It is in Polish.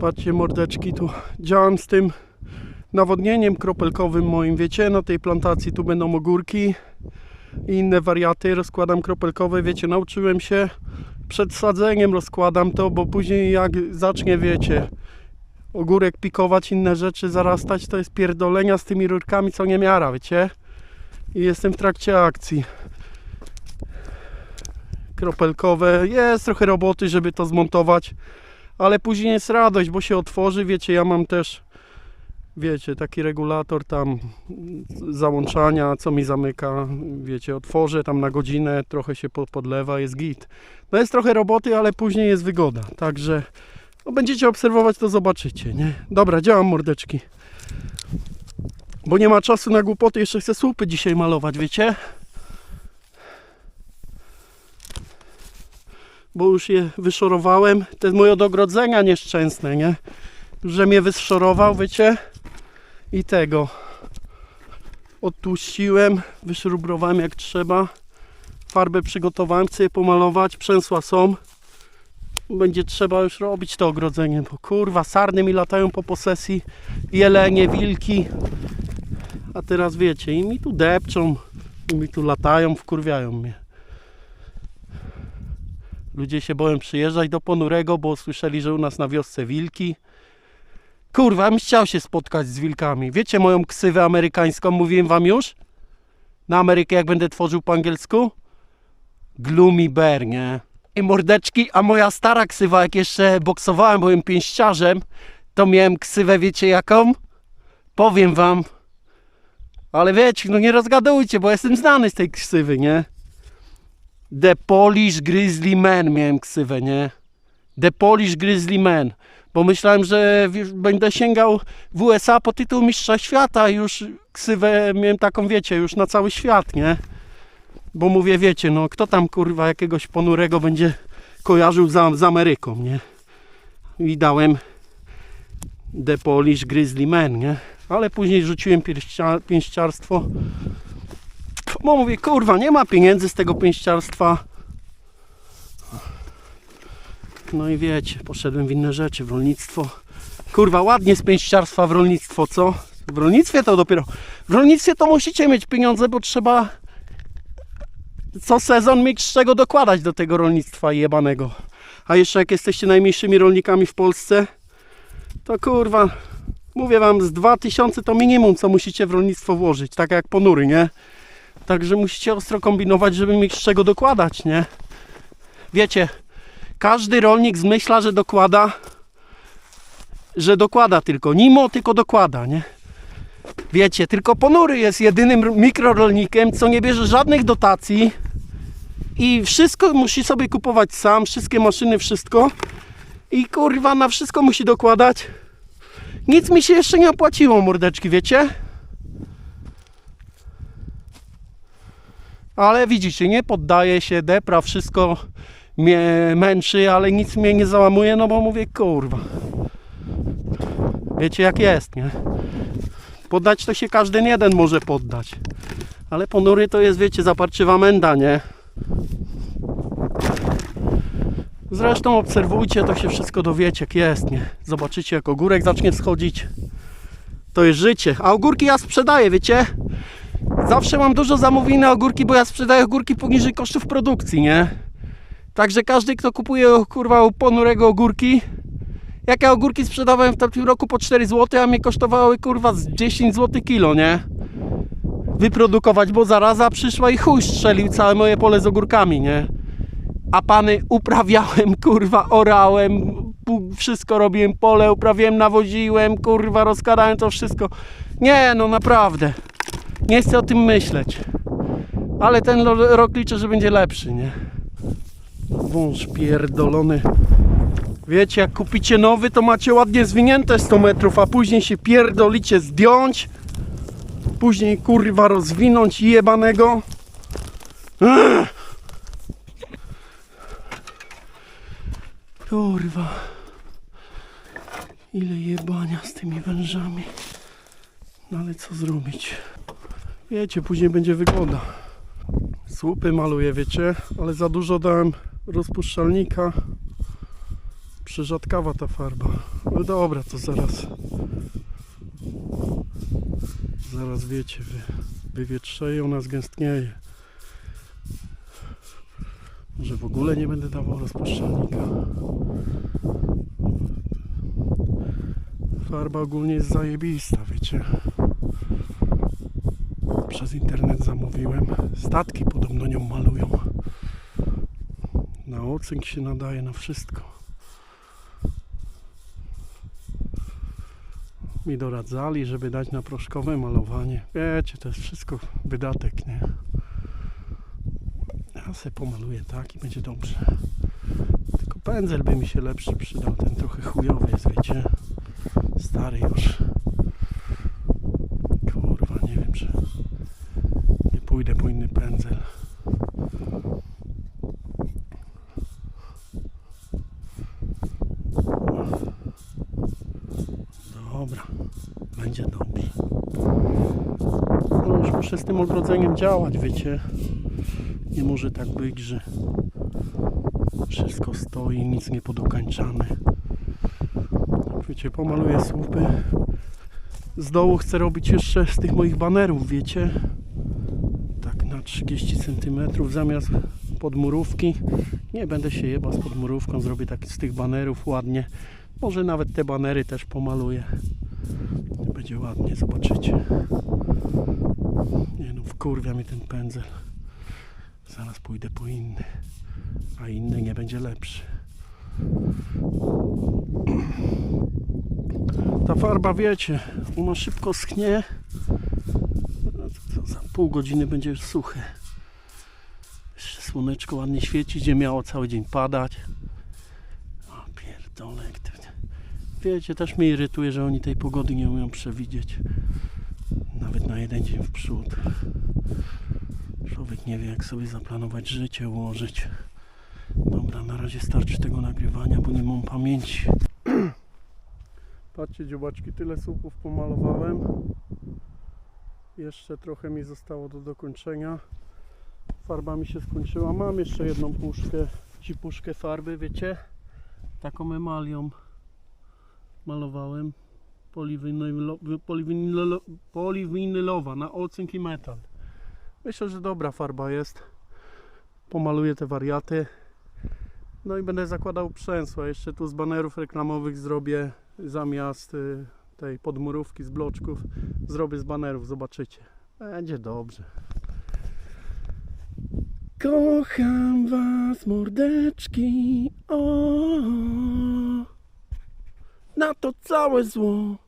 Patrzcie mordeczki, tu działam z tym nawodnieniem kropelkowym moim, wiecie, na tej plantacji tu będą ogórki i inne wariaty, rozkładam kropelkowe, wiecie, nauczyłem się. Przed sadzeniem rozkładam to, bo później jak zacznie, wiecie, ogórek pikować, inne rzeczy zarastać, to jest pierdolenia z tymi rurkami, co nie miara, wiecie? I jestem w trakcie akcji. Kropelkowe, jest trochę roboty, żeby to zmontować, ale później jest radość, bo się otworzy, wiecie, ja mam też, wiecie, taki regulator tam załączania, co mi zamyka, wiecie, otworzę tam na godzinę, trochę się po- podlewa, jest git. No jest trochę roboty, ale później jest wygoda, także no będziecie obserwować, to zobaczycie, nie? Dobra, działam mordeczki. Bo nie ma czasu na głupoty, jeszcze chcę słupy dzisiaj malować, wiecie? Bo już je wyszorowałem. Jest moje od ogrodzenia nieszczęsne, nie? Że mnie wyszorował, wiecie? I tego. Odtłuściłem, wyszrubrowałem jak trzeba. Farbę przygotowałem, chcę je pomalować, przęsła są. Będzie trzeba już robić to ogrodzenie, bo kurwa, sarny mi latają po posesji, jelenie, wilki. A teraz wiecie, i mi tu depczą, i mi tu latają, wkurwiają mnie. Ludzie się boją przyjeżdżać do Ponurego, bo słyszeli, że u nas na wiosce wilki. Kurwa, bym chciał się spotkać z wilkami. Wiecie moją ksywę amerykańską, mówiłem wam już? Na Amerykę jak będę tworzył po angielsku? Gloomy Bear, nie? I mordeczki, a moja stara ksywa, jak jeszcze boksowałem, byłem pięściarzem, to miałem ksywę, wiecie jaką? Powiem wam. Ale wiecie, no nie rozgadujcie, bo jestem znany z tej ksywy, nie? The Polish Grizzly Man miałem ksywę, nie? The Polish Grizzly Man. Bo myślałem, że będę sięgał w USA po tytuł mistrza świata. Już ksywę miałem taką, wiecie, już na cały świat, nie? Bo mówię, wiecie, no kto tam kurwa jakiegoś ponurego będzie kojarzył za, z Ameryką, nie? I dałem The Polish Grizzly Man, nie? Ale później rzuciłem pięścia, pięściarstwo. Bo mówię, kurwa, nie ma pieniędzy z tego pięściarstwa. No i wiecie, poszedłem w inne rzeczy, w rolnictwo. Kurwa, ładnie z pięściarstwa w rolnictwo, co? W rolnictwie to dopiero. W rolnictwie to musicie mieć pieniądze, bo trzeba co sezon mieć z czego dokładać do tego rolnictwa jebanego. A jeszcze jak jesteście najmniejszymi rolnikami w Polsce, to kurwa, mówię wam, z 2000 to minimum, co musicie w rolnictwo włożyć, tak jak ponury, nie? Także musicie ostro kombinować, żeby mieć z czego dokładać, nie? Wiecie, każdy rolnik zmyśla, że dokłada, że dokłada tylko, nimo tylko dokłada, nie? Wiecie, tylko Ponury jest jedynym mikrorolnikiem, co nie bierze żadnych dotacji i wszystko musi sobie kupować sam, wszystkie maszyny, wszystko i kurwa na wszystko musi dokładać. Nic mi się jeszcze nie opłaciło, mordeczki, wiecie? Ale widzicie, nie poddaję się, depra, wszystko mnie męczy, ale nic mnie nie załamuje, no bo mówię, kurwa. Wiecie jak jest, nie? Poddać to się każdy jeden może poddać. Ale ponury to jest, wiecie, zaparczywa menda, nie? Zresztą obserwujcie, to się wszystko dowiecie, jak jest, nie? Zobaczycie, jak ogórek zacznie schodzić. To jest życie. A ogórki ja sprzedaję, wiecie? Zawsze mam dużo zamówień na ogórki, bo ja sprzedaję ogórki poniżej kosztów produkcji, nie? Także każdy, kto kupuje, kurwa, ponurego ogórki, jak ja ogórki sprzedawałem w tamtym roku po 4 zł, a mnie kosztowały kurwa z 10 zł kilo, nie? Wyprodukować, bo zaraza przyszła i chuj strzelił całe moje pole z ogórkami, nie? A pany uprawiałem, kurwa, orałem, wszystko robiłem, pole uprawiałem, nawoziłem, kurwa, rozkładałem to wszystko. Nie, no naprawdę. Nie chcę o tym myśleć. Ale ten rok liczę, że będzie lepszy, nie? Wąż pierdolony. Wiecie, jak kupicie nowy, to macie ładnie zwinięte 100 metrów, a później się pierdolicie zdjąć. Później kurwa rozwinąć jebanego. Ech. Kurwa. Ile jebania z tymi wężami. No ale co zrobić? Wiecie, później będzie wygoda. Słupy maluję, wiecie, ale za dużo dałem rozpuszczalnika Jeszcze rzadkawa ta farba. No dobra, to zaraz. Zaraz wiecie, wy, wywietrzeje, ona zgęstnieje. Może w ogóle nie będę dawał rozpuszczalnika. Farba ogólnie jest zajebista, wiecie. Przez internet zamówiłem. Statki podobno nią malują. Na ocynk się nadaje na wszystko. Mi doradzali, żeby dać na proszkowe malowanie. Wiecie, to jest wszystko wydatek, nie? Ja se pomaluję tak i będzie dobrze. Tylko pędzel by mi się lepszy przydał. Ten trochę chujowy jest, wiecie? Stary już. Kurwa, nie wiem, czy nie pójdę po inny pędzel. Dobra, będzie dobrze. No już muszę z tym ogrodzeniem działać, wiecie. Nie może tak być, że wszystko stoi, nic nie podokańczane. Wiecie, pomaluję słupy. Z dołu chcę robić jeszcze z tych moich banerów, wiecie. Tak na 30 cm zamiast podmurówki. Nie będę się jebał z podmurówką, zrobię tak z tych banerów ładnie. Może nawet te banery też pomaluję. Będzie ładnie, zobaczycie. Nie no, wkurwia mi ten pędzel. Zaraz pójdę po inny. A inny nie będzie lepszy. Ta farba, wiecie, ona szybko schnie. Pół godziny będzie już suche. Jeszcze słoneczko ładnie świeci, gdzie miało cały dzień padać. O to... Wiecie, też mnie irytuje, że oni tej pogody nie umieją przewidzieć. Nawet na jeden dzień w przód. Człowiek nie wie, jak sobie zaplanować życie, ułożyć. Dobra, na razie starczy tego nagrywania, bo nie mam pamięci. Patrzcie, dziobaczki, tyle słupów pomalowałem. Jeszcze trochę mi zostało do dokończenia. Farba mi się skończyła. Mam jeszcze jedną puszkę, ci puszkę farby, wiecie? Taką emalią malowałem. Poliwinylo, poliwinylo, poliwinylowa na ocynk i metal. Myślę, że dobra farba jest. Pomaluję te wariaty. No i będę zakładał przęsła. Jeszcze tu z banerów reklamowych zrobię zamiast y, tej podmurówki z bloczków. Zrobię z banerów, zobaczycie. Będzie dobrze. Kocham was, mordeczki. O, na to całe zło.